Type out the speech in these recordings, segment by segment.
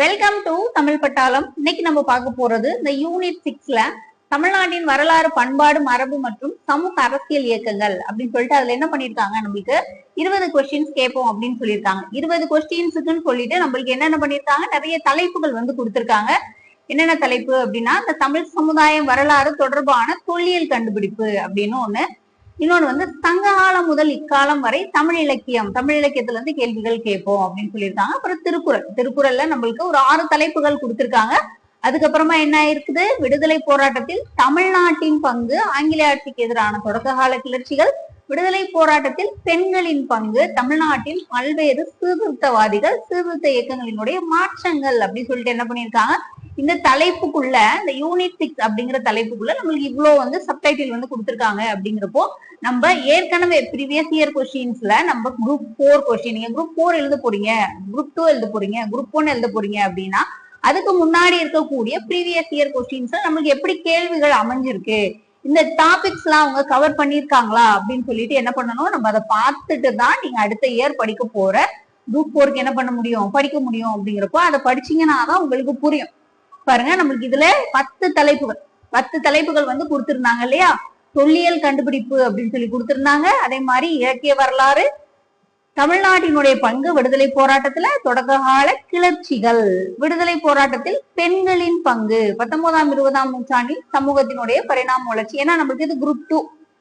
Welcome to Tamil பட்டாளம் இன்னைக்கு நம்ம பார்க்க போறது இந்த யூனிட் சிக்ஸ்ல தமிழ்நாட்டின் வரலாறு பண்பாடு மரபு மற்றும் சமூக அரசியல் இயக்கங்கள் அப்படின்னு சொல்லிட்டு அதுல என்ன பண்ணிருக்காங்க நம்மளுக்கு இருபது கொஸ்டின்ஸ் கேட்போம் அப்படின்னு சொல்லியிருக்காங்க இருபது கொஸ்டின்ஸுக்குன்னு சொல்லிட்டு நம்மளுக்கு என்னென்ன பண்ணிருக்காங்க? நிறைய தலைப்புகள் வந்து கொடுத்துருக்காங்க. என்னென்ன தலைப்பு அப்படின்னா இந்த தமிழ் சமுதாயம் வரலாறு தொடர்பான தொல்லியல் கண்டுபிடிப்பு அப்படின்னு ஒண்ணு இன்னொன்னு வந்து சங்ககாலம் முதல் இக்காலம் வரை தமிழ் இலக்கியம் தமிழ் இலக்கியத்துல இருந்து கேள்விகள் கேட்போம் அப்படின்னு சொல்லியிருக்காங்க. அப்புறம் திருக்குறள். திருக்குறள்ல நம்மளுக்கு ஒரு ஆறு தலைப்புகள் கொடுத்திருக்காங்க. அதுக்கப்புறமா என்ன இருக்குது விடுதலை போராட்டத்தில் தமிழ்நாட்டின் பங்கு ஆங்கில ஆட்சிக்கு எதிரான தொடக்க கால கிளர்ச்சிகள் விடுதலை போராட்டத்தில் பெண்களின் பங்கு தமிழ்நாட்டில் பல்வேறு சீர்திருத்தவாதிகள் சீர்திருத்த இயக்கங்களினுடைய மாற்றங்கள் அப்படின்னு சொல்லிட்டு என்ன பண்ணியிருக்காங்க? இந்த தலைப்புக்குள்ள இந்த யூனிட் சிக்ஸ் அப்படிங்கிற தலைப்புக்குள்ள நம்மளுக்கு இவ்வளவு வந்து சப்டைட்டில் வந்து கொடுத்துருக்காங்க அப்படிங்கிறப்போ நம்ம ஏற்கனவே ப்ரீவியஸ் இயர் கொஸ்டின்ஸ்ல நம்ம குரூப் ஃபோர் கொஸ்டின் நீங்க குரூப் ஃபோர் எழுத போறீங்க குரூப் டூ எழுத போறீங்க குரூப் ஒன் எழுத போறீங்க அப்படின்னா அதுக்கு முன்னாடி இருக்கக்கூடிய ப்ரீவியஸ் இயர் கொஸ்டின்ஸ்ல நம்மளுக்கு எப்படி கேள்விகள் அமைஞ்சிருக்கு இந்த டாபிக்ஸ் எல்லாம் அவங்க கவர் பண்ணிருக்காங்களா அப்படின்னு சொல்லிட்டு என்ன பண்ணணும் நம்ம அதை பார்த்துட்டு தான் நீங்க அடுத்த இயர் படிக்க போற குரூப் ஃபோருக்கு என்ன பண்ண முடியும் படிக்க முடியும் அப்படிங்கிறப்போ அதை படிச்சீங்கன்னா தான் உங்களுக்கு புரியும். பாருங்க நம்மளுக்கு இதுல பத்து தலைப்புகள். பத்து தலைப்புகள் வந்து கொடுத்திருந்தாங்க இல்லையா? தொல்லியல் கண்டுபிடிப்பு அப்படின்னு சொல்லி கொடுத்திருந்தாங்க. அதே மாதிரி இலக்கிய வரலாறு தமிழ்நாட்டினுடைய பங்கு விடுதலை போராட்டத்துல தொடக்க கால கிளர்ச்சிகள். விடுதலை போராட்டத்தில் பெண்களின் பங்கு. பத்தொன்பதாம் இருபதாம் நூற்றாண்டில் சமூகத்தினுடைய பரிணாம வளர்ச்சி. ஏன்னா நம்மளுக்கு இது குரூப் டூ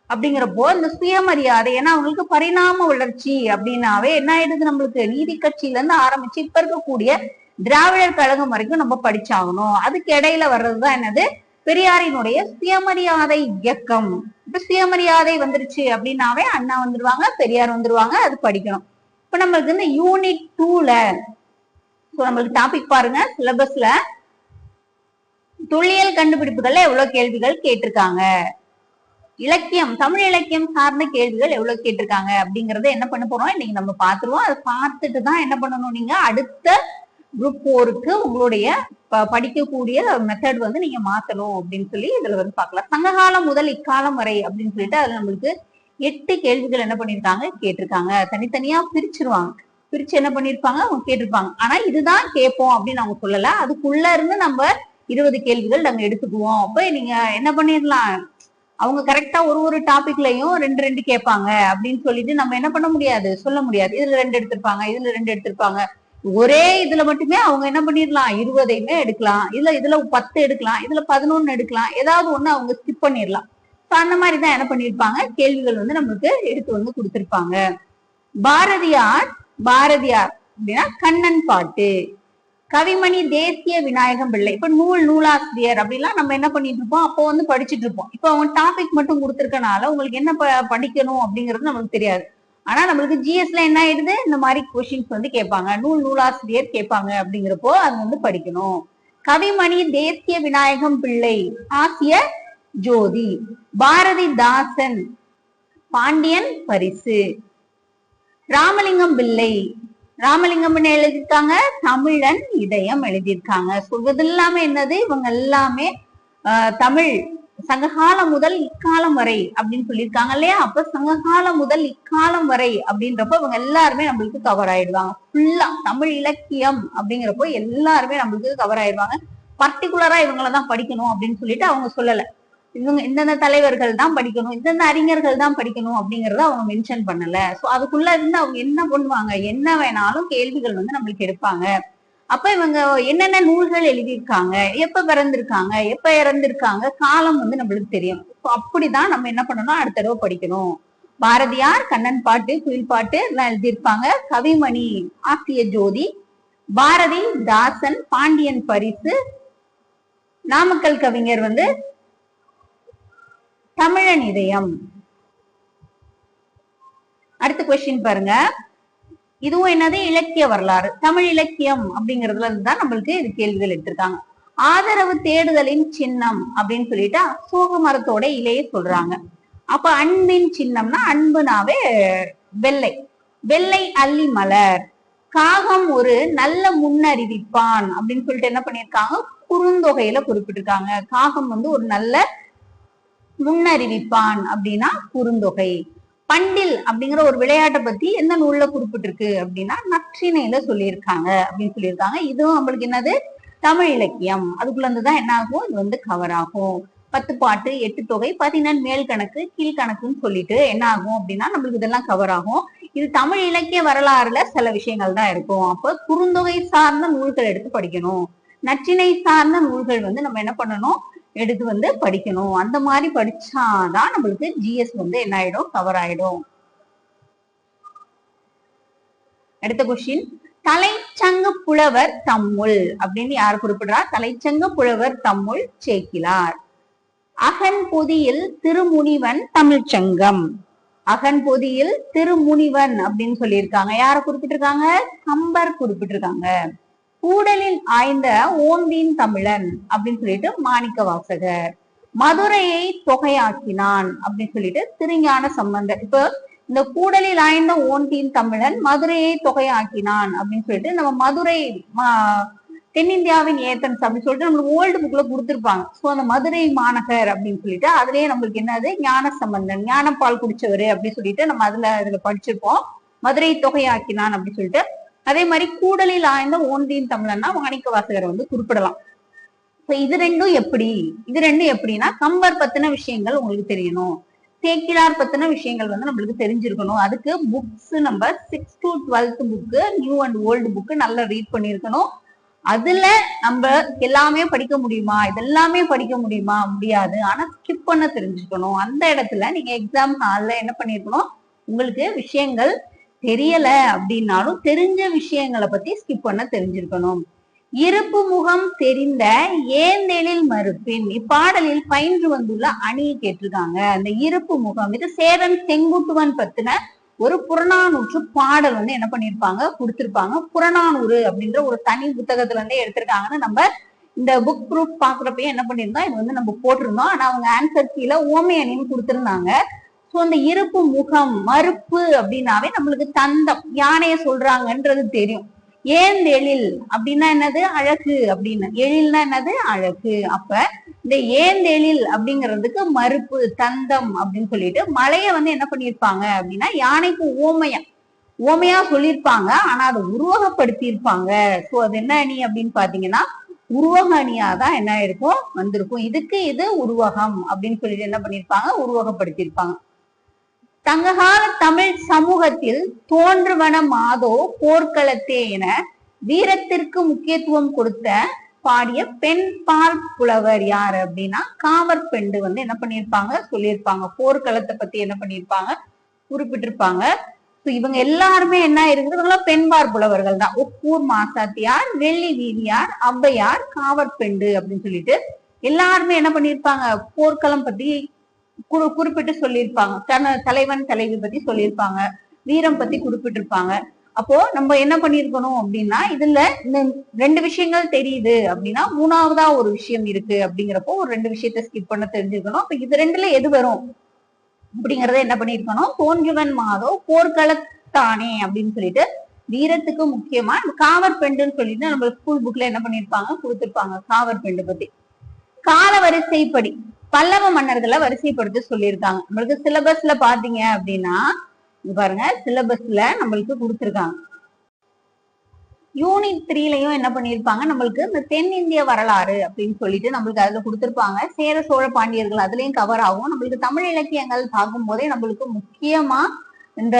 அப்படிங்கிறப்போ இந்த சுயமரியாதை ஏன்னா அவங்களுக்கு பரிணாம வளர்ச்சி அப்படின்னாவே என்ன ஆயிடுது நம்மளுக்கு? நீதி கட்சியில இருந்து ஆரம்பிச்சு இப்ப இருக்கக்கூடிய திராவிடர் கழகம் வரைக்கும் நம்ம படிச்சாகணும். அதுக்கு இடையில வர்றதுதான் என்னது? பெரியாரினுடைய சுயமரியாதை இயக்கம். இப்ப சுயமரியாதை வந்துருச்சு அப்படின்னாவே அண்ணா வந்துருவாங்க பெரியார் வந்துருவாங்க அது படிக்கணும். இப்ப நம்மளுக்கு இந்த யூனிட் டூல நம்மளுக்கு டாபிக் பாருங்க சிலபஸ்ல தொல்லியல் கண்டுபிடிப்புகள்ல எவ்வளவு கேள்விகள் கேட்டிருக்காங்க? இலக்கியம் தமிழ் இலக்கியம் சார்ந்த கேள்விகள் எவ்வளவு கேட்டிருக்காங்க? அப்படிங்கறத என்ன பண்ண போறோம்? இன்னைக்கு நம்ம பாத்துருவோம் அதை பார்த்துட்டு தான் என்ன பண்ணணும் நீங்க? அடுத்த குரூப் போருக்கு உங்களுடைய படிக்கக்கூடிய மெத்தட் வந்து நீங்க மாத்தணும் அப்படின்னு சொல்லி இதுல வந்து பார்க்கலாம். சங்ககாலம் முதல் இக்காலம் வரை அப்படின்னு சொல்லிட்டு அதுல நம்மளுக்கு எட்டு கேள்விகள் என்ன பண்ணிருக்காங்க கேட்டிருக்காங்க. தனித்தனியா பிரிச்சிருவாங்க. பிரிச்சு என்ன பண்ணிருப்பாங்க? அவங்க கேட்டிருப்பாங்க. ஆனா இதுதான் கேட்போம் அப்படின்னு அவங்க சொல்லல. அதுக்குள்ள இருந்து நம்ம இருபது கேள்விகள் நாங்க எடுத்துக்குவோம். அப்ப நீங்க என்ன பண்ணிடலாம்? அவங்க கரெக்டா ஒரு ஒரு டாபிக்லயும் ரெண்டு ரெண்டு கேட்பாங்க அப்படின்னு சொல்லிட்டு நம்ம என்ன பண்ண முடியாது? சொல்ல முடியாது. இதுல ரெண்டு எடுத்திருப்பாங்க. இதுல ரெண்டு எடுத்திருப்பாங்க. ஒரே இதுல மட்டுமே அவங்க என்ன பண்ணிடலாம்? இருபதையுமே எடுக்கலாம். இதுல இதுல பத்து எடுக்கலாம். இதுல பதினொன்னு எடுக்கலாம். ஏதாவது ஒண்ணு அவங்க ஸ்கிப் பண்ணிடலாம். அந்த மாதிரிதான் என்ன பண்ணிருப்பாங்க கேள்விகள் வந்து நம்மளுக்கு எடுத்து வந்து கொடுத்திருப்பாங்க. பாரதியார் பாரதியார் அப்படின்னா கண்ணன் பாட்டு. கவிமணி தேசிய விநாயகம் பிள்ளை. இப்ப நூல் நூலாசிரியர் அப்படிலாம் நம்ம என்ன பண்ணிட்டு இருப்போம்? அப்போ வந்து படிச்சுட்டு இருப்போம். இப்ப அவங்க டாபிக் மட்டும் கொடுத்துருக்கனால உங்களுக்கு என்ன படிக்கணும் அப்படிங்கிறது நமக்கு தெரியாது. ஆனா நம்மளுக்கு ஜிஎஸ்ல என்ன ஆயிடுது? இந்த மாதிரி கொஸ்டின்ஸ் வந்து கேட்பாங்க. நூல் நூலாசிரியர் கேட்பாங்க அப்படிங்கிறப்போ அது வந்து படிக்கணும். கவிமணி தேசிய விநாயகம் பிள்ளை ஆசிய ஜோதி பாரதிதாசன் பாண்டியன் பரிசு ராமலிங்கம் பிள்ளை. ராமலிங்கம் என்ன எழுதியிருக்காங்க? தமிழன் இதயம் எழுதியிருக்காங்க. சொல்வது எல்லாமே என்னது? இவங்க எல்லாமே தமிழ் சங்ககாலம் முதல் இக்காலம் வரை அப்படின்னு சொல்லியிருக்காங்க இல்லையா? அப்ப சங்ககாலம் முதல் இக்காலம் வரை அப்படின்றப்ப இவங்க எல்லாருமே நம்மளுக்கு கவர் ஆயிடுவாங்க. ஃபுல்லா தமிழ் இலக்கியம் அப்படிங்கிறப்போ எல்லாருமே நம்மளுக்கு கவர் ஆயிடுவாங்க. பர்டிகுலரா இவங்களதான் படிக்கணும் அப்படின்னு சொல்லிட்டு அவங்க சொல்லல. இவங்க இந்தந்த தலைவர்கள் தான் படிக்கணும் இந்தந்த அறிஞர்கள் தான் படிக்கணும் அப்படிங்கறத அவங்க மென்ஷன் பண்ணல. சோ அதுக்குள்ள இருந்து அவங்க என்ன பண்ணுவாங்க? என்ன வேணாலும் கேள்விகள் வந்து நம்மளுக்கு எடுப்பாங்க. அப்ப இவங்க என்னென்ன நூல்கள் எழுதியிருக்காங்க எப்ப பிறந்திருக்காங்க எப்ப இறந்திருக்காங்க காலம் வந்து நம்மளுக்கு தெரியும். அப்படிதான் நம்ம என்ன பண்ணணும்? அடுத்த தடவை படிக்கணும். பாரதியார் கண்ணன் பாட்டு குயில் பாட்டு எல்லாம் எழுதியிருப்பாங்க. கவிமணி ஆசிய ஜோதி பாரதி தாசன் பாண்டியன் பரிசு. நாமக்கல் கவிஞர் வந்து தமிழன் இதயம். அடுத்த கொஸ்டின் பாருங்க. இதுவும் என்னது? இலக்கிய வரலாறு. தமிழ் இலக்கியம் அப்படிங்கறதுல தான் நம்மளுக்கு இது கேள்விகள் எடுத்திருக்காங்க. ஆதரவு தேடுதலின் சின்னம் அப்படின்னு சொல்லிட்டு சோக மரத்தோட இலையை சொல்றாங்க. அப்ப அன்பின் சின்னம்னா அன்புனாவே வெள்ளை. வெள்ளை அல்லி மலர். காகம் ஒரு நல்ல முன்னறிவிப்பான் அப்படின்னு சொல்லிட்டு என்ன பண்ணிருக்காங்க குறுந்தொகையில குறிப்பிட்டிருக்காங்க. காகம் வந்து ஒரு நல்ல முன்னறிவிப்பான் அப்படின்னா குறுந்தொகை. பண்டில் அப்படிங்கிற ஒரு விளையாட்டை பத்தி எந்த நூல்ல குறிப்பிட்டிருக்கு அப்படின்னா நற்றிணையில சொல்லியிருக்காங்க அப்படின்னு சொல்லியிருக்காங்க. இதுவும் நம்மளுக்கு என்னது? தமிழ் இலக்கியம். அதுக்குள்ள இருந்துதான் என்ன ஆகும்? இது வந்து கவர் ஆகும். பத்து பாட்டு எட்டு தொகை பதினெண் மேல் கணக்கு கீழ்கணக்குன்னு சொல்லிட்டு என்ன ஆகும் அப்படின்னா நம்மளுக்கு இதெல்லாம் கவர் ஆகும். இது தமிழ் இலக்கிய வரலாறுல சில விஷயங்கள் தான் இருக்கும். அப்ப குறுந்தொகை சார்ந்த நூல்கள் எடுத்து படிக்கணும். நற்றிணை சார்ந்த நூல்கள் வந்து நம்ம என்ன பண்ணணும்? எடுத்து வந்து படிக்கணும். அந்த மாதிரி படிச்சாதான் நம்மளுக்கு ஜிஎஸ் வந்து என்ன ஆயிடும்? கவர் ஆயிடும். அடுத்த கொஸ்டின் தலைச்சங்க புலவர் தம்முள் அப்படின்னு யார் குறிப்பிடுறா? தலைச்சங்க புலவர் தம்முள் சேக்கிலார் அகன் பொதியில் திருமுனிவன் தமிழ்ச்சங்கம். அகன் பொதியில் திருமுனிவன் அப்படின்னு சொல்லியிருக்காங்க. யார குறிப்பிட்டிருக்காங்க? கம்பர் குறிப்பிட்டிருக்காங்க. கூடலில் ஆய்ந்த ஓந்தின் தமிழன் அப்படின்னு சொல்லிட்டு மாணிக்க வாசகர். மதுரையை தொகையாக்கினான் அப்படின்னு சொல்லிட்டு திருஞான சம்பந்தர் இப்போ இந்த கூடலில் ஆய்ந்த ஓந்தின் தமிழன் மதுரையை தொகையாக்கினான் அப்படின்னு சொல்லிட்டு நம்ம மதுரை மா- தென்னிந்தியாவின் ஏத்தன்ஸ் அப்படின்னு சொல்லிட்டு நம்மளுக்கு ஓல்டு புக்ல கொடுத்துருப்பாங்க. சோ அந்த மதுரை மாநகர் அப்படின்னு சொல்லிட்டு அதுலயே நம்மளுக்கு என்னது? ஞான சம்பந்தன் ஞானப்பால் குடிச்சவரு அப்படின்னு சொல்லிட்டு நம்ம அதுல அதுல படிச்சிருப்போம். மதுரை தொகையாக்கினான் அப்படின்னு சொல்லிட்டு அதே மாதிரி கூடலில் ஆய்ந்த ஓந்தியின் தமிழன்னா மாணிக்க வாசகர் வந்து குறிப்பிடலாம். இது ரெண்டும் எப்படி? இது ரெண்டும் எப்படின்னா கம்பர் பத்தின விஷயங்கள் உங்களுக்கு தெரியணும். தேக்கிலார் பத்தின விஷயங்கள் வந்து நம்மளுக்கு தெரிஞ்சிருக்கணும். அதுக்கு புக்ஸ் நம்ம six to twelfth book new and old book நல்லா ரீட் பண்ணியிருக்கணும். அதுல நம்ம எல்லாமே படிக்க முடியுமா? இதெல்லாமே படிக்க முடியுமா? முடியாது. ஆனா ஸ்கிப் பண்ண தெரிஞ்சுக்கணும் அந்த இடத்துல நீங்க எக்ஸாம் ஹால்ல என்ன பண்ணிருக்கணும்? உங்களுக்கு விஷயங்கள் தெரியல அப்படின்னாலும் தெரிஞ்ச விஷயங்களை பத்தி ஸ்கிப் பண்ண தெரிஞ்சிருக்கணும். இருப்பு முகம் தெரிந்த ஏந்தெழில் மறுப்பின்? இப்பாடலில் பயின்று வந்துள்ள அணியை கேட்டிருக்காங்க. அந்த இருப்பு முகம் இது சேரன் செங்குட்டுவன் பத்தின ஒரு புறநானூற்று பாடல் வந்து என்ன பண்ணிருப்பாங்க? கொடுத்திருப்பாங்க. புறநானூறு அப்படின்ற ஒரு தனி புத்தகத்துல இருந்தே எடுத்திருக்காங்கன்னு நம்ம இந்த புக் ப்ரூஃப் பாக்குறப்பயே என்ன பண்ணிருந்தோம்? இது வந்து நம்ம போட்டிருந்தோம். ஆனா அவங்க ஆன்சர் கீழே ஓமை அணின்னு கொடுத்திருந்தாங்க. சோ அந்த இருப்பு முகம் மறுப்பு அப்படின்னாவே நம்மளுக்கு தந்தம் யானைய சொல்றாங்கன்றது தெரியும். ஏந்தெழில் அப்படின்னா என்னது? அழகு அப்படின்னு. எழில்னா என்னது? அழகு. அப்ப இந்த ஏந்தெழில் அப்படிங்கிறதுக்கு மறுப்பு தந்தம் அப்படின்னு சொல்லிட்டு மலைய வந்து என்ன பண்ணிருப்பாங்க அப்படின்னா யானைக்கு ஓமையா ஓமையா சொல்லியிருப்பாங்க ஆனா அதை உருவகப்படுத்தி இருப்பாங்க சோ அது என்ன அணி அப்படின்னு பாத்தீங்கன்னா உருவக அணியா தான் என்ன இருக்கும்? வந்திருக்கும். இதுக்கு இது உருவகம் அப்படின்னு சொல்லிட்டு என்ன பண்ணிருப்பாங்க உருவகப்படுத்தியிருப்பாங்க. சங்ககால தமிழ் சமூகத்தில் தோன்றுவன மாதோ போர்க்களத்தே என வீரத்திற்கு முக்கியத்துவம் கொடுத்த பாடிய பெண் பால் புலவர் யார் அப்படின்னா காவர் பெண்டு வந்து என்ன பண்ணியிருப்பாங்க சொல்லியிருப்பாங்க. போர்க்களத்தை பத்தி என்ன பண்ணியிருப்பாங்க குறிப்பிட்டிருப்பாங்க. இவங்க எல்லாருமே என்ன இருக்குது இவங்கெல்லாம் பெண்பார் புலவர்கள் தான். ஒப்பூர் மாசாத்தியார் வெள்ளி வீதியார் ஔவையார் காவற்பெண்டு அப்படின்னு சொல்லிட்டு எல்லாருமே என்ன பண்ணியிருப்பாங்க? போர்க்களம் பத்தி குறு குறிப்பிட்டு சொல்லியிருப்பாங்க. தன- தலைவன் தலைவி பத்தி சொல்லியிருப்பாங்க. வீரம் பத்தி குறிப்பிட்டிருப்பாங்க. அப்போ நம்ம என்ன பண்ணிருக்கணும் அப்படின்னா இதுல இந்த ரெண்டு விஷயங்கள் தெரியுது அப்படின்னா மூணாவதா ஒரு விஷயம் இருக்கு அப்படிங்கிறப்போ ஒரு ரெண்டு விஷயத்த ஸ்கிப் பண்ண தெரிஞ்சுக்கணும் அப்ப இது ரெண்டுல எது வரும் அப்படிங்கறத என்ன பண்ணிருக்கணும் தோன்றுவன் மாதோ போர்க்களத்தானே அப்படின்னு சொல்லிட்டு வீரத்துக்கு முக்கியமா காவர் பெண்டுன்னு சொல்லிட்டு நம்ம ஸ்கூல் புக்ல என்ன பண்ணிருப்பாங்க கொடுத்திருப்பாங்க காவர் பெண்டு பத்தி. கால வரிசைப்படி பல்லவ மன்னர்களை வரிசைப்படுத்தி சொல்லியிருக்காங்க. நம்மளுக்கு சிலபஸ்ல பாத்தீங்க அப்படின்னா பாருங்க சிலபஸ்ல நம்மளுக்கு கொடுத்துருக்காங்க. யூனிட் த்ரீலயும் என்ன பண்ணியிருப்பாங்க? நம்மளுக்கு இந்த தென்னிந்திய வரலாறு அப்படின்னு சொல்லிட்டு நம்மளுக்கு அதுல கொடுத்திருப்பாங்க. சேர சோழ பாண்டியர்கள் அதுலயும் கவர் ஆகும். நம்மளுக்கு தமிழ் இலக்கியங்கள் பார்க்கும் போதே நம்மளுக்கு முக்கியமா இந்த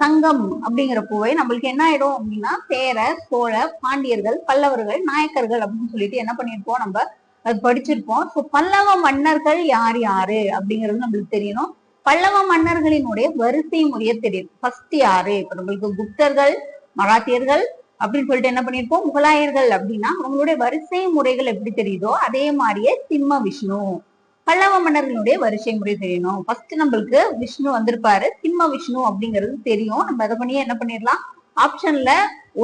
சங்கம் அப்படிங்கிற பூவை நம்மளுக்கு என்ன ஆயிடும் அப்படின்னா சேர சோழ பாண்டியர்கள் பல்லவர்கள் நாயக்கர்கள் அப்படின்னு சொல்லிட்டு என்ன பண்ணியிருப்போம்? நம்ம அது படிச்சிருப்போம். ஸோ பல்லவ மன்னர்கள் யார் யாரு அப்படிங்கிறது நம்மளுக்கு தெரியணும். பல்லவ மன்னர்களினுடைய வரிசை முறையை தெரியும். ஃபர்ஸ்ட் யாரு? இப்ப நம்மளுக்கு குப்தர்கள் மராத்தியர்கள் அப்படின்னு சொல்லிட்டு என்ன பண்ணிருப்போம் முகலாயர்கள் அப்படின்னா அவங்களுடைய வரிசை முறைகள் எப்படி தெரியுதோ அதே மாதிரியே சிம்ம விஷ்ணு. பல்லவ மன்னர்களுடைய வரிசை முறை தெரியணும். ஃபர்ஸ்ட் நம்மளுக்கு விஷ்ணு வந்திருப்பாரு. சிம்ம விஷ்ணு அப்படிங்கிறது தெரியும். நம்ம அதை பண்ணியே என்ன பண்ணிடலாம்? ஆப்ஷன்ல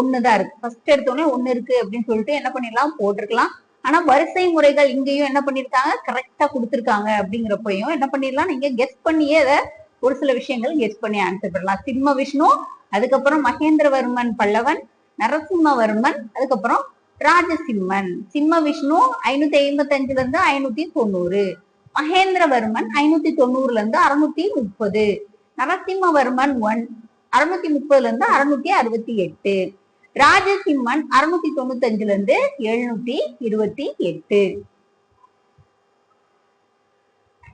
ஒண்ணுதான் இருக்கு. ஃபர்ஸ்ட் எடுத்தோடனே ஒண்ணு இருக்கு அப்படின்னு சொல்லிட்டு என்ன பண்ணிடலாம்? போட்டிருக்கலாம். ஆனா வரிசை முறைகள் இங்கேயும் என்ன பண்ணிருக்காங்க? கரெக்டா கொடுத்துருக்காங்க அப்படிங்கிறப்பையும் என்ன பண்ணிடலாம்? நீங்க கெஸ் பண்ணியே அதை ஒரு சில விஷயங்கள் கெஸ் பண்ணி ஆன்சர் பண்ணலாம். சிம்ம விஷ்ணு அதுக்கப்புறம் மகேந்திரவர்மன் பல்லவன் நரசிம்மவர்மன் அதுக்கப்புறம் ராஜசிம்மன். சிம்ம விஷ்ணு ஐநூத்தி ஐம்பத்தி அஞ்சுல இருந்து ஐநூத்தி தொண்ணூறு. மகேந்திரவர்மன் ஐநூத்தி தொண்ணூறுல இருந்து அறுநூத்தி முப்பது. நரசிம்மவர்மன் ஒன் அறுநூத்தி முப்பதுல இருந்து அறுநூத்தி அறுபத்தி எட்டு. ராஜசிம்மன் அறுநூத்தி தொண்ணூத்தி அஞ்சுல இருந்து எழுநூத்தி இருபத்தி எட்டு.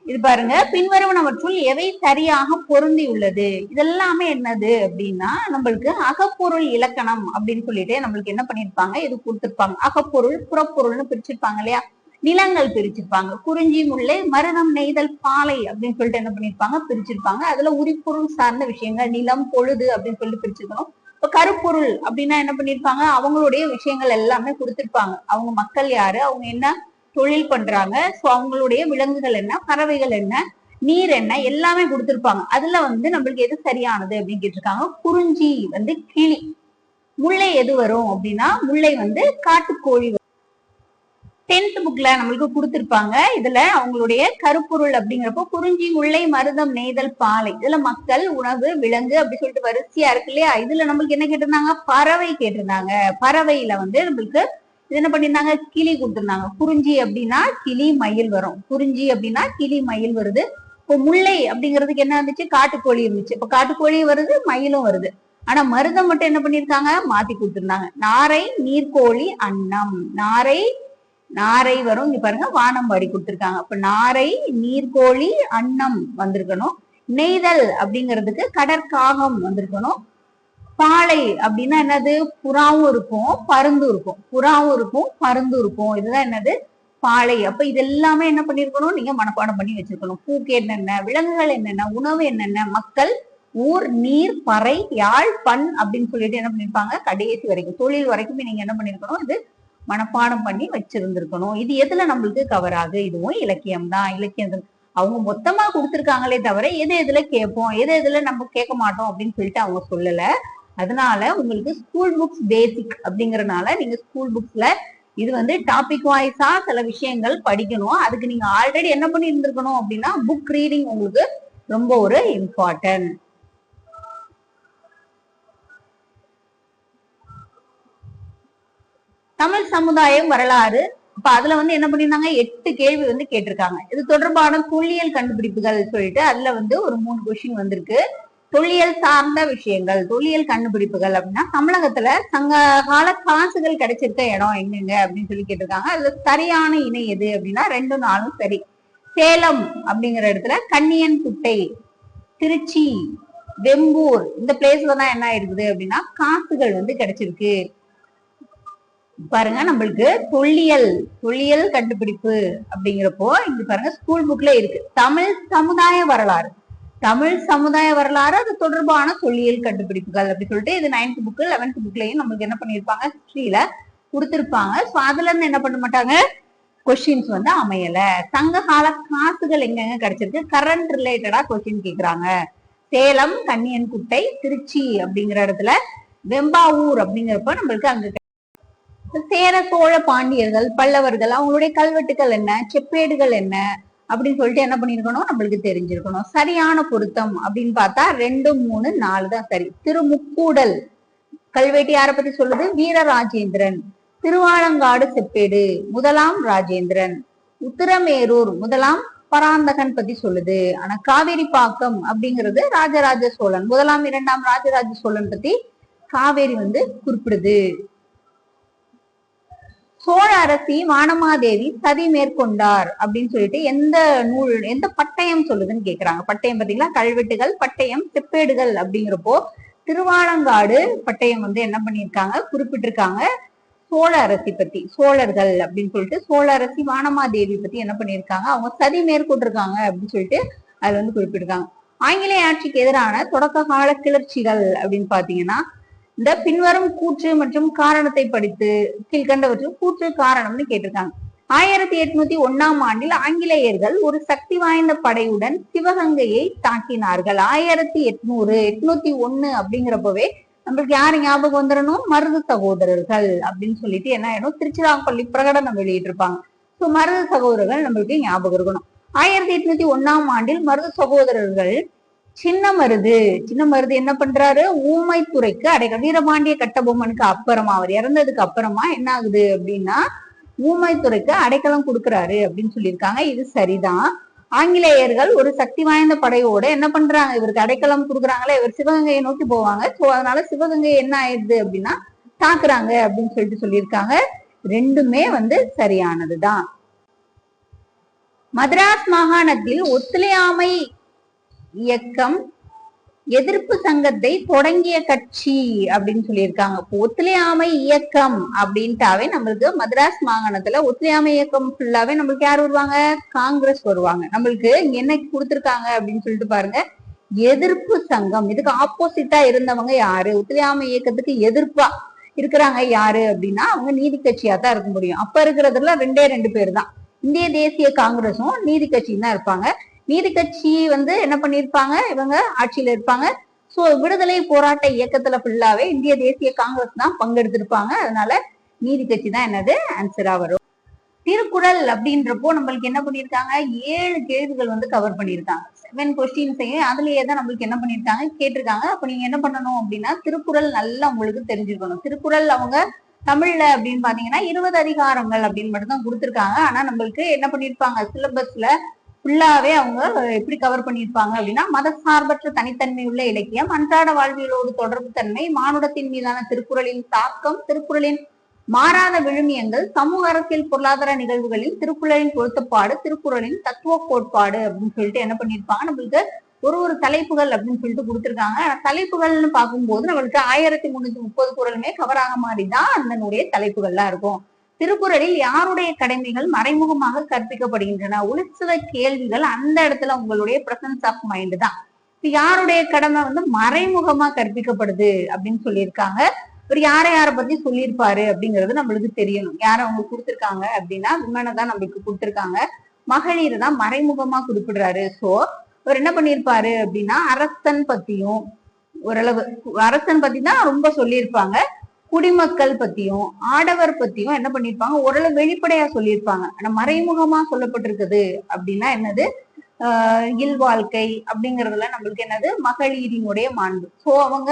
இது பாருங்க பின்வருவனவற்றுள் எவை சரியாக பொருந்தியுள்ளது இதெல்லாமே என்னது அப்படின்னா நம்மளுக்கு அகப்பொருள் இலக்கணம் அப்படின்னு சொல்லிட்டு நம்மளுக்கு என்ன பண்ணிருப்பாங்க? இது கொடுத்துருப்பாங்க. அகப்பொருள் புறப்பொருள்னு பிரிச்சிருப்பாங்க இல்லையா? நிலங்கள் பிரிச்சிருப்பாங்க. குறிஞ்சி முல்லை மருதம் நெய்தல் பாலை அப்படின்னு சொல்லிட்டு என்ன பண்ணிருப்பாங்க? பிரிச்சிருப்பாங்க. அதுல உரிப்பொருள் சார்ந்த விஷயங்கள் நிலம் பொழுது அப்படின்னு சொல்லிட்டு பிரிச்சிருக்கணும். இப்ப கருப்பொருள் அப்படின்னா என்ன பண்ணிருப்பாங்க? அவங்களுடைய விஷயங்கள் எல்லாமே கொடுத்திருப்பாங்க. அவங்க மக்கள் யாரு? அவங்க என்ன தொழில் பண்றாங்க? சோ அவங்களுடைய விலங்குகள் என்ன? பறவைகள் என்ன? நீர் என்ன? எல்லாமே கொடுத்திருப்பாங்க. அதுல வந்து நம்மளுக்கு எது சரியானது அப்படின்னு கேட்டிருக்காங்க? குறிஞ்சி வந்து கிளி. முல்லை எது வரும் அப்படின்னா முல்லை வந்து காட்டுக்கோழி டென்த் புக்ல நம்மளுக்கு கொடுத்திருப்பாங்க. இதுல அவங்களுடைய கருப்பொருள் அப்படிங்கிறப்போ குறிஞ்சி முல்லை மருதம் நெய்தல் பாலை. இதுல மக்கள் உணவு விலங்கு அப்படி சொல்லிட்டு வரிசையா இருக்கு இல்லையா? இதுல நம்மளுக்கு என்ன கேட்டிருந்தாங்க? பறவை கேட்டிருந்தாங்க. பறவையில வந்து நம்மளுக்கு இது என்ன பண்ணிருந்தாங்க கிளி கொடுத்திருந்தாங்க. குறிஞ்சி அப்படின்னா கிளி மயில் வரும். குறிஞ்சி அப்படின்னா கிளி மயில் வருது. இப்போ முல்லை அப்படிங்கிறதுக்கு என்ன இருந்துச்சு காட்டுக்கோழி இருந்துச்சு. இப்ப காட்டுக்கோழி வருது மயிலும் வருது. ஆனா மருதம் மட்டும் என்ன பண்ணிருக்காங்க மாத்தி கொடுத்திருந்தாங்க. நாரை நீர்க்கோழி அன்னம். நாரை நாரை வரும். இங்க பாருங்க வானம்பாடி கொடுத்துருக்காங்க. அப்ப நாரை நீர்க்கோழி அன்னம் வந்திருக்கணும். நெய்தல் அப்படிங்கிறதுக்கு கடற்காகம் வந்திருக்கணும். பாலை அப்படின்னா என்னது? புறாவும் இருக்கும் பருந்து இருக்கும். புறாவும் இருக்கும் பருந்து இருக்கும். இதுதான் என்னது? பாலை. அப்ப இது எல்லாமே என்ன பண்ணிருக்கணும்? நீங்க மனப்பாடம் பண்ணி வச்சிருக்கணும். பூக்கு என்னென்ன விலங்குகள் என்னென்ன உணவு என்னென்ன மக்கள் ஊர் நீர் பறை யாழ் பண் அப்படின்னு சொல்லிட்டு என்ன பண்ணிருப்பாங்க? கடைசி வரைக்கும் தொழில் வரைக்குமே நீங்க என்ன பண்ணிருக்கணும்? இது மனப்பாடம் பண்ணி வச்சிருந்திருக்கணும். இது எதுல நம்மளுக்கு கவர் ஆகுது? இதுவும் இலக்கியம் தான் இலக்கியம் அவங்க மொத்தமா கொடுத்துருக்காங்களே தவிர எது எதுல கேட்போம்? எது எதுல நம்ம கேட்க மாட்டோம் அப்படின்னு சொல்லிட்டு அவங்க சொல்லல. அதனால உங்களுக்கு ஸ்கூல் புக்ஸ் பேசிக் அப்படிங்கறனால நீங்க ஸ்கூல் புக்ஸ்ல இது வந்து டாபிக் வாய்ஸா சில விஷயங்கள் படிக்கணும். அதுக்கு நீங்க ஆல்ரெடி என்ன பண்ணி இருந்திருக்கணும் அப்படின்னா புக் ரீடிங் உங்களுக்கு ரொம்ப ஒரு இம்பார்ட்டன்ட் தமிழ் சமுதாயம் வரலாறு. அப்ப அதுல வந்து என்ன பண்ணிருந்தாங்க எட்டு கேள்வி வந்து கேட்டிருக்காங்க. இது தொடர்பான தொல்லியல் கண்டுபிடிப்புகள் சொல்லிட்டு அதுல வந்து ஒரு மூணு கொஸ்டின் வந்திருக்கு. தொல்லியல் சார்ந்த விஷயங்கள் தொல்லியல் கண்டுபிடிப்புகள் அப்படின்னா தமிழகத்துல சங்க கால காசுகள் கிடைச்சிருக்க இடம் எங்கெங்க அப்படின்னு சொல்லி கேட்டிருக்காங்க. அதுல சரியான இணை எது அப்படின்னா ரெண்டு நாளும் சரி. சேலம் அப்படிங்கிற இடத்துல கன்னியன் குட்டை திருச்சி வெம்பூர் இந்த பிளேஸ்ல தான் என்ன இருக்குது அப்படின்னா காசுகள் வந்து கிடைச்சிருக்கு. பாருங்க நம்மளுக்கு தொல்லியல் தொல்லியல் கண்டுபிடிப்பு அப்படிங்கிறப்போ இங்க பாருங்க ஸ்கூல் புக்ல இருக்கு. தமிழ் சமுதாய வரலாறு. தமிழ் சமுதாய வரலாறு அது தொடர்பான தொல்லியல் கண்டுபிடிப்புகள் அப்படி சொல்லிட்டு இது நைன்த் புக்கு லெவன்த் புக்லயும் நம்மளுக்கு என்ன பண்ணிருப்பாங்க ஹிஸ்டரியில கொடுத்திருப்பாங்க. ஸோ அதுல இருந்து என்ன பண்ண மாட்டாங்க? கொஸ்டின்ஸ் வந்து அமையல. சங்க கால காசுகள் எங்கெங்க கிடைச்சிருக்கு? கரண்ட் ரிலேட்டடா கொஸ்டின் கேக்குறாங்க. சேலம் கன்னியன்குட்டை திருச்சி அப்படிங்கிற இடத்துல வெம்பாவூர் அப்படிங்கிறப்ப நம்மளுக்கு அங்க சேர சோழ பாண்டியர்கள் பல்லவர்கள் அவங்களுடைய கல்வெட்டுகள் என்ன? செப்பேடுகள் என்ன? அப்படின்னு சொல்லிட்டு என்ன பண்ணிருக்கணும் நம்மளுக்கு தெரிஞ்சிருக்கணும். சரியான பொருத்தம் அப்படின்னு பார்த்தா ரெண்டு மூணு நாலு தான் சரி. திருமுக்கூடல். கல்வெட்டு யாரை பத்தி சொல்லுது? வீரராஜேந்திரன். திருவாலங்காடு செப்பேடு. முதலாம் ராஜேந்திரன். உத்திரமேரூர். முதலாம் பராந்தகன் பத்தி சொல்லுது. ஆனா காவேரி பாக்கம் அப்படிங்கிறது ராஜராஜ சோழன். முதலாம் இரண்டாம் ராஜராஜ சோழன் பத்தி காவேரி வந்து குறிப்பிடுது. சோழ அரசி வானமாதேவி சதி மேற்கொண்டார் அப்படின்னு சொல்லிட்டு எந்த நூல் எந்த பட்டயம் சொல்லுதுன்னு கேக்குறாங்க. பட்டயம் பாத்தீங்களா? கல்வெட்டுகள் பட்டயம் செப்பேடுகள் அப்படிங்கிறப்போ திருவாலங்காடு பட்டயம் வந்து என்ன பண்ணிருக்காங்க குறிப்பிட்டிருக்காங்க. சோழ அரசி பத்தி சோழர்கள் அப்படின்னு சொல்லிட்டு சோழ அரசி வானமாதேவி பத்தி என்ன பண்ணிருக்காங்க அவங்க சதி மேற்கொண்டிருக்காங்க அப்படின்னு சொல்லிட்டு அதுல வந்து குறிப்பிட்டிருக்காங்க. ஆங்கிலேய ஆட்சிக்கு எதிரான தொடக்க கால கிளர்ச்சிகள் அப்படின்னு பாத்தீங்கன்னா இந்த பின்வரும் கூற்று மற்றும் காரணத்தை படித்து கீழ்கண்டவற்றில் கூற்று காரணம்னு கேட்டிருக்காங்க. ஆயிரத்தி எட்நூத்தி ஒன்னாம் ஆண்டில் ஆங்கிலேயர்கள் ஒரு சக்தி வாய்ந்த படையுடன் சிவகங்கையை தாக்கினார்கள். ஆயிரத்தி எட்நூறு எட்நூத்தி ஒண்ணு அப்படிங்கிறப்பவே நம்மளுக்கு யாரு ஞாபகம் வந்துடணும்? மருது சகோதரர்கள் அப்படின்னு சொல்லிட்டு என்ன ஆயிடும்? திருச்சிராப்பள்ளி பிரகடனம் வெளியிட்டிருப்பாங்க. சோ மருது சகோதரர்கள் நம்மளுக்கு ஞாபகம் இருக்கணும். ஆயிரத்தி எட்நூத்தி ஒன்னாம் ஆண்டில் மருது சகோதரர்கள் சின்ன மருது சின்ன மருது என்ன பண்றாரு? ஊமை துறைக்கு அடைக்க வீரபாண்டிய கட்டபொம்மனுக்கு அப்புறமா அவர் இறந்ததுக்கு அப்புறமா என்ன ஆகுது அப்படின்னா ஊமைத்துறைக்கு அடைக்கலம் கொடுக்கறாரு அப்படின்னு சொல்லியிருக்காங்க. இது சரிதான். ஆங்கிலேயர்கள் ஒரு சக்தி வாய்ந்த படையோட என்ன பண்றாங்க? இவருக்கு அடைக்கலம் கொடுக்குறாங்களே. இவர் சிவகங்கையை நோக்கி போவாங்க. சோ அதனால சிவகங்கை என்ன ஆயிடுது அப்படின்னா தாக்குறாங்க அப்படின்னு சொல்லிட்டு சொல்லியிருக்காங்க. ரெண்டுமே வந்து சரியானதுதான். மதராஸ் மாகாணத்தில் ஒத்துழையாமை இயக்கம் எதிர்ப்பு சங்கத்தை தொடங்கிய கட்சி அப்படின்னு சொல்லியிருக்காங்க. இப்போ ஒத்துழையாமை இயக்கம் அப்படின்ட்டாவே நம்மளுக்கு மதராஸ் மாகாணத்துல ஒத்துழையாமை இயக்கம் ஃபுல்லாவே நம்மளுக்கு யார் வருவாங்க? காங்கிரஸ் வருவாங்க. நம்மளுக்கு இங்க என்ன அப்படின்னு சொல்லிட்டு பாருங்க. எதிர்ப்பு சங்கம். இதுக்கு ஆப்போசிட்டா இருந்தவங்க யாரு? ஒத்துழையாமை இயக்கத்துக்கு எதிர்ப்பா இருக்கிறாங்க யாரு அப்படின்னா அவங்க நீதி கட்சியா தான் இருக்க முடியும். அப்ப இருக்கிறதுல ரெண்டே ரெண்டு பேர் தான். இந்திய தேசிய காங்கிரஸும் நீதி கட்சியும் தான் இருப்பாங்க. நீதி கட்சி வந்து என்ன பண்ணிருப்பாங்க இவங்க ஆட்சியில இருப்பாங்க. சோ விடுதலை போராட்ட இயக்கத்துல ஃபுல்லாவே இந்திய தேசிய காங்கிரஸ் தான் பங்கெடுத்திருப்பாங்க. அதனால நீதி கட்சி தான் என்னது? ஆன்சரா வரும். திருக்குறள் அப்படின்றப்போ நம்மளுக்கு என்ன பண்ணிருக்காங்க ஏழு கேள்விகள் வந்து கவர் பண்ணிருக்காங்க செவன் கொஸ்டின்ஸையும் அதுலயே தான் நம்மளுக்கு என்ன பண்ணிருக்காங்க கேட்டிருக்காங்க. அப்ப நீங்க என்ன பண்ணணும் அப்படின்னா திருக்குறள் நல்லா உங்களுக்கு தெரிஞ்சிருக்கணும். திருக்குறள் அவங்க தமிழ்ல அப்படின்னு பாத்தீங்கன்னா இருபது அதிகாரங்கள் அப்படின்னு மட்டும் தான் கொடுத்துருக்காங்க. ஆனா நம்மளுக்கு என்ன பண்ணிருப்பாங்க சிலபஸ்ல ஃபுல்லாவே அவங்க எப்படி கவர் பண்ணியிருப்பாங்க அப்படின்னா மதசார்பற்ற தனித்தன்மை உள்ள இலக்கியம் அன்றாட வாழ்வியலோடு தொடர்பு தன்மை மானுடத்தின் மீதான திருக்குறளின் தாக்கம் திருக்குறளின் மாறாத விழுமியங்கள் சமூக அரசியல் பொருளாதார நிகழ்வுகளில் திருக்குறளின் பொருத்தப்பாடு திருக்குறளின் தத்துவ கோட்பாடு அப்படின்னு சொல்லிட்டு என்ன பண்ணியிருப்பாங்க? நம்மளுக்கு ஒரு ஒரு தலைப்புகள் அப்படின்னு சொல்லிட்டு கொடுத்துருக்காங்க. ஆனா தலைப்புகள்னு பார்க்கும்போது நம்மளுக்கு ஆயிரத்தி முன்னூத்தி முப்பது குரலுமே கவர் ஆக மாதிரி தான் அதனுடைய தலைப்புகள்லாம் இருக்கும். திருக்குறளில் யாருடைய கடமைகள் மறைமுகமாக கற்பிக்கப்படுகின்றன? உளிச்சுவ கேள்விகள் அந்த இடத்துல உங்களுடைய பிரசன்ஸ் ஆஃப் மைண்ட் தான். யாருடைய கடமை வந்து மறைமுகமா கற்பிக்கப்படுது அப்படின்னு சொல்லியிருக்காங்க. இவர் யாரை யாரை பத்தி சொல்லியிருப்பாரு அப்படிங்கிறது நம்மளுக்கு தெரியணும். யார அவங்க கொடுத்திருக்காங்க அப்படின்னா விமனை தான் நம்மளுக்கு கொடுத்துருக்காங்க. மகளிர் தான் மறைமுகமா குறிப்பிடுறாரு. சோ இவர் என்ன பண்ணியிருப்பாரு அப்படின்னா அரசன் பத்தியும் ஓரளவு அரசன் பத்தி தான் ரொம்ப சொல்லியிருப்பாங்க. குடிமக்கள் பத்தியும் ஆடவர் பத்தியும் என்ன பண்ணிருப்பாங்க? ஓரளவு வெளிப்படையா சொல்லியிருப்பாங்க. ஆனா மறைமுகமா சொல்லப்பட்டிருக்குது அப்படின்னா என்னது? இல்வாழ்க்கை அப்படிங்கறதுல நம்மளுக்கு என்னது? மகளிரினுடைய மாண்பு. சோ அவங்க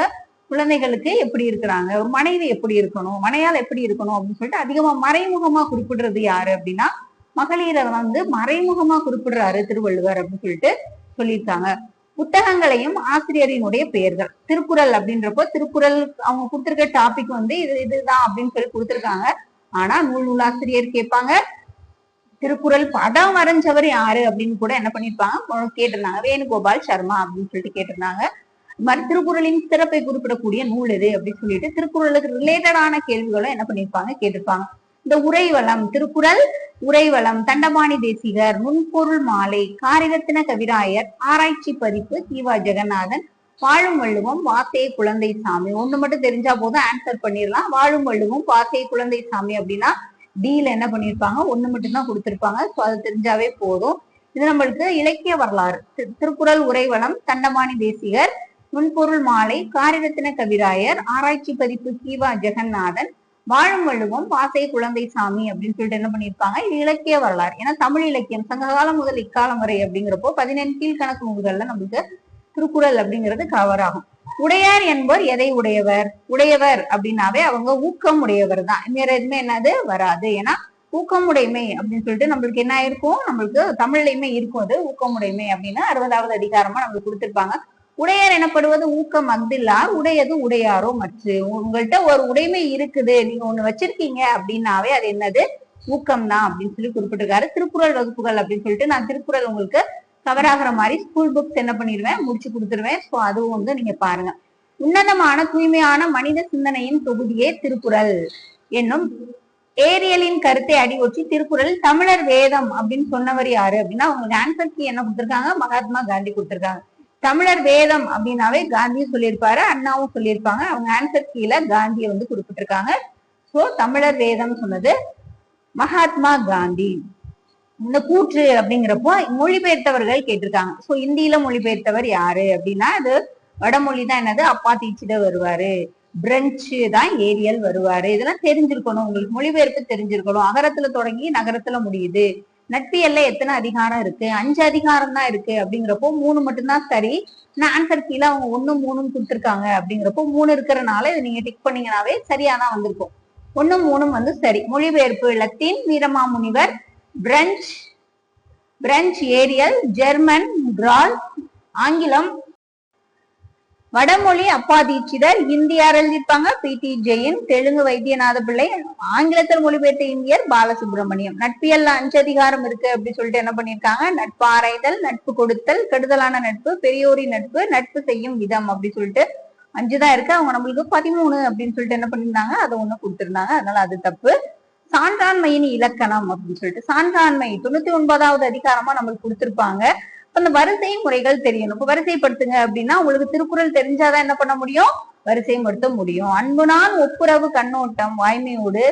குழந்தைகளுக்கு எப்படி இருக்கிறாங்க? ஒரு மனைவி எப்படி இருக்கணும்? மனையால் எப்படி இருக்கணும் அப்படின்னு சொல்லிட்டு அதிகமா மறைமுகமா குறிப்பிடுறது யாரு அப்படின்னா மகளிரை வந்து மறைமுகமா குறிப்பிடுறாரு திருவள்ளுவர் அப்படின்னு சொல்லிட்டு சொல்லியிருக்காங்க. புத்தகங்களையும் ஆசிரியரினுடைய பெயர்கள். திருக்குறள் அப்படின்றப்போ திருக்குறள் அவங்க கொடுத்துருக்க டாபிக் வந்து இது இதுதான் அப்படின்னு சொல்லி கொடுத்துருக்காங்க. ஆனா நூல் நூலாசிரியர் கேட்பாங்க திருக்குறள் படம் வரைஞ்சவர் யாரு அப்படின்னு கூட என்ன பண்ணிருப்பாங்க கேட்டிருந்தாங்க வேணுகோபால் சர்மா அப்படின்னு சொல்லிட்டு கேட்டிருந்தாங்க. இது மாதிரி திருக்குறளின் சிறப்பை குறிப்பிடக்கூடிய நூல் எது அப்படின்னு சொல்லிட்டு திருக்குறளுக்கு ரிலேட்டடான கேள்விகளும் என்ன பண்ணிருப்பாங்க கேட்டிருப்பாங்க. இந்த உரைவளம் திருக்குறள் உரைவளம் தண்டபாணி தேசிகர் முன்பொருள் மாலை காரிரத்தின கவிராயர் ஆராய்ச்சி பதிப்பு தீவா ஜெகநாதன் வாழும் வள்ளுவம் வாசே குழந்தை சாமி. ஒண்ணு மட்டும் தெரிஞ்சா போதும் ஆன்சர் பண்ணிடலாம். வாழும் வள்ளுவம் வாசே குழந்தை சாமி அப்படின்னா டீல என்ன பண்ணிருப்பாங்க? ஒண்ணு மட்டும்தான் கொடுத்துருப்பாங்க கொடுத்திருப்பாங்க. சோ அது தெரிஞ்சாவே போதும். இது நம்மளுக்கு இலக்கிய வரலாறு. திரு- திருக்குறள் உரைவளம் தண்டமானி தேசிகர் முன்பொருள் மாலை காரிரத்தின கவிராயர் ஆராய்ச்சி பதிப்பு கீவா ஜெகநாதன் வாழும் வள்ளுவம் பாசை குழந்தை சாமி அப்படின்னு சொல்லிட்டு என்ன பண்ணியிருப்பாங்க? இது இலக்கிய வரலாறு. ஏன்னா தமிழ் இலக்கியம் சங்க காலம் முதல் இக்காலம் வரை அப்படிங்கிறப்போ பதினெண் கீழ்கணக்கு முதல்ல நம்மளுக்கு திருக்குறள் அப்படிங்கிறது கவர் ஆகும். உடையார் என்பவர் எதை உடையவர்? உடையவர் அப்படின்னாவே அவங்க ஊக்கம் உடையவர் தான். வேற எதுவுமே என்னது? வராது. ஏன்னா ஊக்கமுடைமை அப்படின்னு சொல்லிட்டு நம்மளுக்கு என்ன இருக்கும்? நம்மளுக்கு தமிழ்லையுமே இருக்கும் அது. ஊக்கமுடைமை அப்படின்னு அறுபதாவது அதிகாரமா நம்மளுக்கு கொடுத்திருப்பாங்க. உடையார் எனப்படுவது ஊக்கம் அஃதில்லார் உடையது உடையாரோ மற்று. உங்கள்கிட்ட ஒரு உடைமை இருக்குது நீங்க ஒண்ணு வச்சிருக்கீங்க அப்படின்னாவே அது என்னது? ஊக்கம் தான் அப்படின்னு சொல்லி குறிப்பிட்டிருக்காரு. திருக்குறள் வகுப்புகள் அப்படின்னு சொல்லிட்டு நான் திருக்குறள் உங்களுக்கு கவர் மாதிரி ஸ்கூல் புக்ஸ் என்ன பண்ணிடுவேன் முடிச்சு கொடுத்துருவேன். ஸோ அதுவும் வந்து நீங்க பாருங்க. உன்னதமான தூய்மையான மனித சிந்தனையின் தொகுதியே திருக்குறள் என்னும் ஏரியலின் கருத்தை அடிவொற்றி திருக்குறள் தமிழர் வேதம் அப்படின்னு சொன்னவர் யாரு அப்படின்னா அவங்களுக்கு ஆன்சர் கீ என்ன கொடுத்திருக்காங்க? மகாத்மா காந்தி கொடுத்திருக்காங்க. தமிழர் வேதம் அப்படின்னாவே காந்தியும் சொல்லியிருப்பாரு அண்ணாவும் சொல்லியிருப்பாங்க. அவங்க ஆன்சர் கீழே காந்தியை வந்து குறிப்பிட்டிருக்காங்க. சோ தமிழர் வேதம் சொன்னது மகாத்மா காந்தி. இந்த கூற்று அப்படிங்கிறப்போ மொழிபெயர்த்தவர்கள் கேட்டிருக்காங்க. சோ இந்தியில மொழிபெயர்த்தவர் யாரு அப்படின்னா அது வடமொழி தான் என்னது? அப்பா தீச்சிட வருவாரு. பிரெஞ்சு தான் ஏரியல் வருவாரு. இதெல்லாம் தெரிஞ்சிருக்கணும். உங்களுக்கு மொழிபெயர்ப்பு தெரிஞ்சிருக்கணும். அகரத்துல தொடங்கி நகரத்துல முடியுது. நட்பியல்ல எத்தனை அதிகாரம் இருக்கு? அஞ்சு அதிகாரம் தான் இருக்கு அப்படிங்கிறப்போ மூணு மட்டும்தான் சரி. நான் ஆன்சர் கீழே அவங்க ஒன்னு மூணும் கொடுத்துருக்காங்க அப்படிங்கிறப்போ மூணு இருக்கிறனால இதை நீங்க டிக் பண்ணீங்கன்னாவே சரியா தான் வந்திருக்கும். ஒன்னும் மூணும் வந்து சரி. மொழிபெயர்ப்பு Latin Veeramamunivar French French Ariel German Graul ஆங்கிலம் வடமொழி அப்பா தீட்சிதர் இந்தி யார் எழுதியிருப்பாங்க பி. டி. ஜெயின் தெலுங்கு வைத்தியநாத பிள்ளை ஆங்கிலத்தில் மொழிபெயர்த்த இந்தியர் பாலசுப்ரமணியம். நட்பியல் அஞ்சு அதிகாரம் இருக்கு அப்படின்னு சொல்லிட்டு என்ன பண்ணிருக்காங்க நட்பு ஆராய்தல் நட்பு கொடுத்தல் கெடுதலான நட்பு பெரியோரின் நட்பு நட்பு செய்யும் விதம் அப்படின்னு சொல்லிட்டு அஞ்சுதான் இருக்கு. அவங்க நம்மளுக்கு பதிமூணு அப்படின்னு சொல்லிட்டு என்ன பண்ணிருந்தாங்க அதை ஒண்ணு கொடுத்திருந்தாங்க. அதனால அது தப்பு. சான்றாண்மையின் இலக்கணம் அப்படின்னு சொல்லிட்டு சான்றாண்மை தொண்ணூத்தி ஒன்பதாவது அதிகாரமா நம்மளுக்கு கொடுத்திருப்பாங்க. அந்த வரிசை முறைகள் தெரியணும். இப்ப வரிசைப்படுத்துங்க அப்படின்னா உங்களுக்கு திருக்குறள் தெரிஞ்சாதான் என்ன பண்ண முடியும்? வரிசைப்படுத்த முடியும். அன்புனான் ஒப்புரவு கண்ணோட்டம் வாய்மையோடு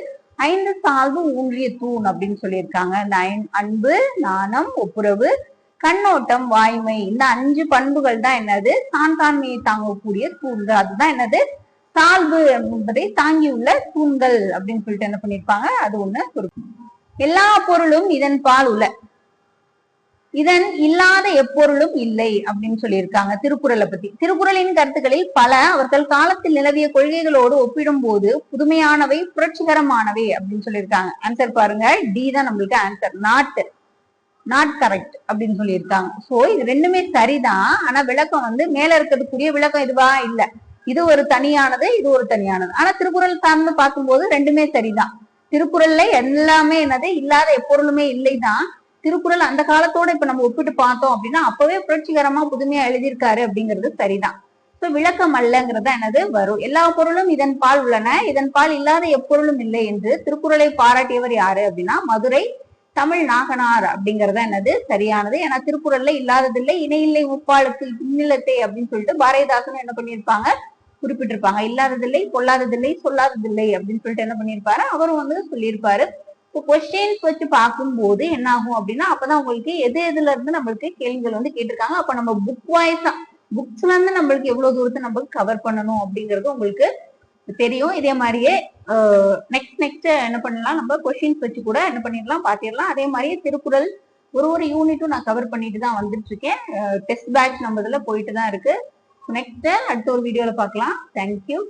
ஐந்து சால்பு ஊன்றிய தூண் அப்படின்னு சொல்லியிருக்காங்க. இந்த அன்பு நாணம் ஒப்புரவு கண்ணோட்டம் வாய்மை. இந்த அஞ்சு பண்புகள் தான் என்னது? சான்றாண்மையை தாங்கக்கூடிய தூண்கள். அதுதான் என்னது? சால்பு என்பதை தாங்கியுள்ள தூண்கள் அப்படின்னு சொல்லிட்டு என்ன பண்ணிருப்பாங்க அது ஒண்ணு எல்லா பொருளும் இதன் பால் உள்ள. இதன் இல்லாத எப்பொருளும் இல்லை அப்படின்னு சொல்லியிருக்காங்க திருக்குறளை பத்தி. திருக்குறளின் கருத்துக்களில் பல அவர்கள் காலத்தில் நிலவிய கொள்கைகளோடு ஒப்பிடும் போது புதுமையானவை புரட்சிகரமானவை அப்படின்னு சொல்லியிருக்காங்க. ஆன்சர் பாருங்க. டி தான் நம்மளுக்கு ஆன்சர் நாட்டு நாட் கரெக்ட் அப்படின்னு சொல்லியிருக்காங்க. சோ இது ரெண்டுமே சரிதான். ஆனா விளக்கம் வந்து மேல இருக்கிறதுக்குரிய விளக்கம் இதுவா? இல்ல. இது ஒரு தனியானது இது ஒரு தனியானது. ஆனா திருக்குறள் சார்ந்து பார்க்கும்போது ரெண்டுமே சரிதான். திருக்குறள்ல எல்லாமே என்னது? இல்லாத எப்பொருளுமே இல்லைதான். திருக்குறள் அந்த காலத்தோட இப்ப நம்ம ஒப்பிட்டு பார்த்தோம் அப்படின்னா அப்பவே புரட்சிகரமா புதுமையா எழுதியிருக்காரு அப்படிங்கிறது சரிதான். சோ விளக்கம் அல்லங்கிறது என்னது வரும் எல்லா பொருளும் இதன் பால் உள்ளன. இதன் பால் இல்லாத எப்பொருளும் இல்லை என்று திருக்குறளை பாராட்டியவர் யாரு அப்படின்னா மதுரை தமிழ் நாகனார் அப்படிங்கறத என்னது சரியானது. ஏன்னா திருக்குறள்ல இல்லாததில்லை இணையில்லை முப்பாளுக்கு இன்னிலத்தை அப்படின்னு சொல்லிட்டு பாரதிதாசன் என்ன பண்ணியிருப்பாங்க? குறிப்பிட்டிருப்பாங்க. இல்லாததில்லை பொல்லாததில்லை சொல்லாததில்லை அப்படின்னு சொல்லிட்டு என்ன பண்ணியிருப்பாரு? அவரும் வந்து சொல்லியிருப்பாரு. இப்போ கொஸ்டின்ஸ் வச்சு பார்க்கும்போது என்ன ஆகும் அப்படின்னா அப்பதான் உங்களுக்கு எது எதுல இருந்து நம்மளுக்கு கேள்விகள் வந்து கேட்டிருக்காங்க. அப்ப நம்ம புக் வாய்ஸா புக்ஸ்ல இருந்து நம்மளுக்கு எவ்வளவு தூரத்தை நம்ம கவர் பண்ணணும் அப்படிங்கிறது உங்களுக்கு தெரியும். இதே மாதிரியே நெக்ஸ்ட் நெக்ஸ்ட் என்ன பண்ணலாம்? நம்ம கொஸ்டின்ஸ் வச்சு கூட என்ன பண்ணிடலாம்? பாத்திரலாம் அதே மாதிரியே திருக்குறள் ஒரு ஒரு யூனிட்டும் நான் கவர் பண்ணிட்டு தான் வந்துட்டு இருக்கேன் டெஸ்ட் பேட்ச் நம்ம இதுல போயிட்டு தான் இருக்கு. நெக்ஸ்ட் அடுத்த ஒரு வீடியோல பார்க்கலாம். தேங்க்யூ